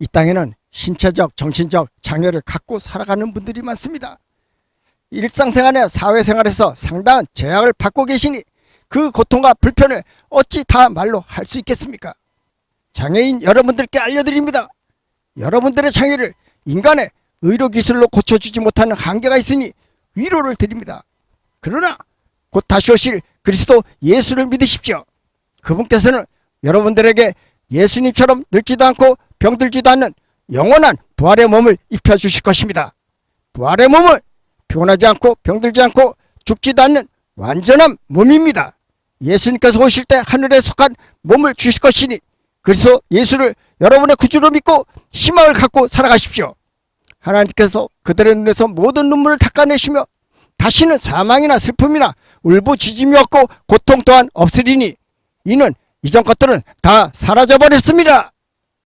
이 땅에는 신체적, 정신적 장애를 갖고 살아가는 분들이 많습니다. 일상생활에 사회생활에서 상당한 제약을 받고 계시니 그 고통과 불편을 어찌 다 말로 할 수 있겠습니까? 장애인 여러분들께 알려드립니다. 여러분들의 장애를 인간의 의료기술로 고쳐주지 못하는 한계가 있으니 위로를 드립니다. 그러나 곧 다시 오실 그리스도 예수를 믿으십시오. 그분께서는 여러분들에게 예수님처럼 늙지도 않고 병들지도 않는 영원한 부활의 몸을 입혀주실 것입니다. 부활의 몸은 피곤하지 않고 병들지 않고 죽지도 않는 완전한 몸입니다. 예수님께서 오실 때 하늘에 속한 몸을 주실 것이니 그래서 예수를 여러분의 구주로 믿고 희망을 갖고 살아가십시오. 하나님께서 그들의 눈에서 모든 눈물을 닦아내시며 다시는 사망이나 슬픔이나 울부짖음이 없고 고통 또한 없으리니 이는 이전 것들은 다 사라져 버렸습니다.